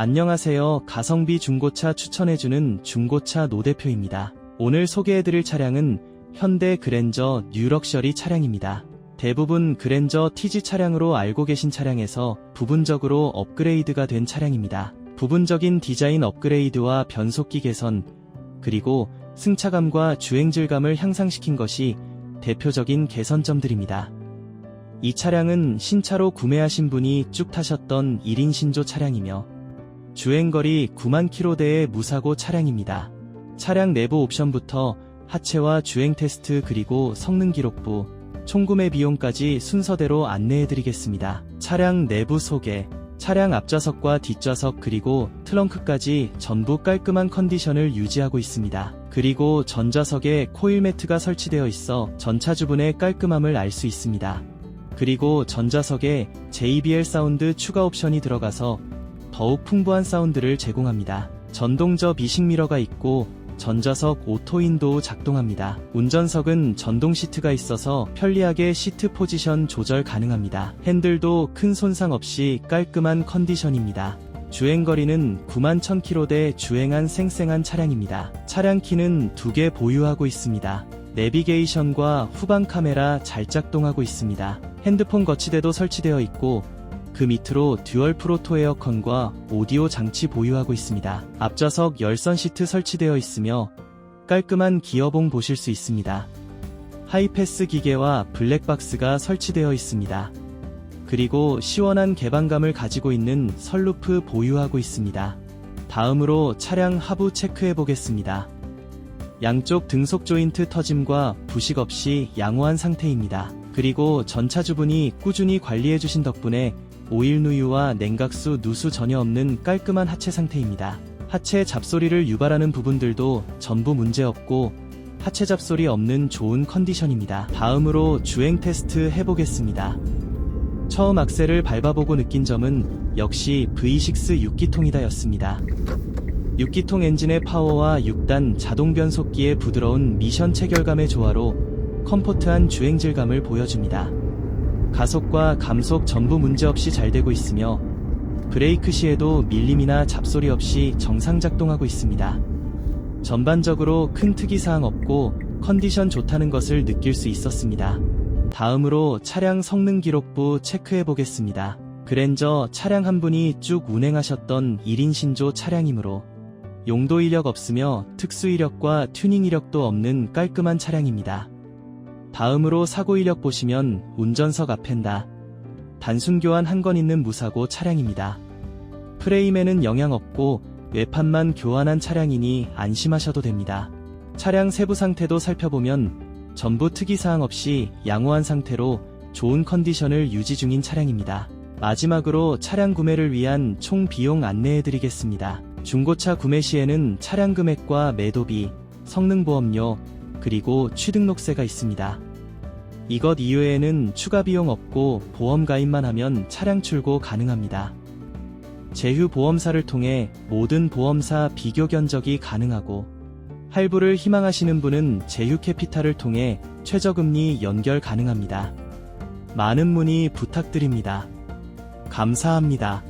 안녕하세요. 가성비 중고차 추천해주는 중고차 노 대표입니다. 오늘 소개해드릴 차량은 현대 그랜저 뉴럭셔리 차량입니다. 대부분 그랜저 TG 차량으로 알고 계신 차량에서 부분적으로 업그레이드가 된 차량입니다. 부분적인 디자인 업그레이드와 변속기 개선, 그리고 승차감과 주행 질감을 향상시킨 것이 대표적인 개선점들입니다. 이 차량은 신차로 구매하신 분이 쭉 타셨던 1인 신조 차량이며 주행거리 9만 킬로대의 무사고 차량입니다. 차량 내부 옵션부터 하체와 주행 테스트 그리고 성능 기록부, 총구매 비용까지 순서대로 안내해드리겠습니다. 차량 내부 소개, 차량 앞좌석과 뒷좌석 그리고 트렁크까지 전부 깔끔한 컨디션을 유지하고 있습니다. 그리고 전좌석에 코일 매트가 설치되어 있어 전차주분의 깔끔함을 알 수 있습니다. 그리고 전좌석에 JBL 사운드 추가 옵션이 들어가서 더욱 풍부한 사운드를 제공합니다. 전동저 미식 미러가 있고 전좌석 오토인도우 작동합니다. 운전석은 전동 시트가 있어서 편리하게 시트 포지션 조절 가능합니다. 핸들도 큰 손상 없이 깔끔한 컨디션입니다. 주행거리는 9만 1000km대 주행한 쌩쌩한 차량입니다. 차량 키는 두개 보유하고 있습니다. 내비게이션과 후방 카메라 잘 작동하고 있습니다. 핸드폰 거치대도 설치되어 있고 그 밑으로 듀얼 프로토 에어컨과 오디오 장치 보유하고 있습니다. 앞좌석 열선 시트 설치되어 있으며 깔끔한 기어봉 보실 수 있습니다. 하이패스 기계와 블랙박스가 설치되어 있습니다. 그리고 시원한 개방감을 가지고 있는 선루프 보유하고 있습니다. 다음으로 차량 하부 체크해 보겠습니다. 양쪽 등속 조인트 터짐과 부식 없이 양호한 상태입니다. 그리고 전차주분이 꾸준히 관리해 주신 덕분에 오일 누유와 냉각수 누수 전혀 없는 깔끔한 하체 상태입니다. 하체 잡소리를 유발하는 부분들도 전부 문제없고 하체 잡소리 없는 좋은 컨디션입니다. 다음으로 주행 테스트 해보겠습니다. 처음 악셀을 밟아보고 느낀 점은 역시 V6 6기통이다 였습니다. 6기통 엔진의 파워와 6단 자동 변속기의 부드러운 미션 체결감의 조화로 컴포트한 주행 질감을 보여줍니다. 가속과 감속 전부 문제없이 잘 되고 있으며 브레이크 시에도 밀림이나 잡소리 없이 정상 작동하고 있습니다. 전반적으로 큰 특이사항 없고 컨디션 좋다는 것을 느낄 수 있었습니다. 다음으로 차량 성능 기록부 체크해 보겠습니다. 그랜저 차량 한 분이 쭉 운행하셨던 1인 신조 차량이므로 용도 이력 없으며 특수 이력과 튜닝 이력도 없는 깔끔한 차량입니다. 다음으로 사고 이력 보시면 운전석 앞엔다. 단순 교환 한 건 있는 무사고 차량입니다. 프레임에는 영향 없고 외판만 교환한 차량이니 안심하셔도 됩니다. 차량 세부 상태도 살펴보면 전부 특이사항 없이 양호한 상태로 좋은 컨디션을 유지 중인 차량입니다. 마지막으로 차량 구매를 위한 총 비용 안내해 드리겠습니다. 중고차 구매 시에는 차량 금액과 매도비, 성능보험료, 그리고 취등록세가 있습니다. 이것 이외에는 추가 비용 없고 보험 가입만 하면 차량 출고 가능합니다. 제휴 보험사를 통해 모든 보험사 비교 견적이 가능하고 할부를 희망하시는 분은 제휴 캐피탈을 통해 최저금리 연결 가능합니다. 많은 문의 부탁드립니다. 감사합니다.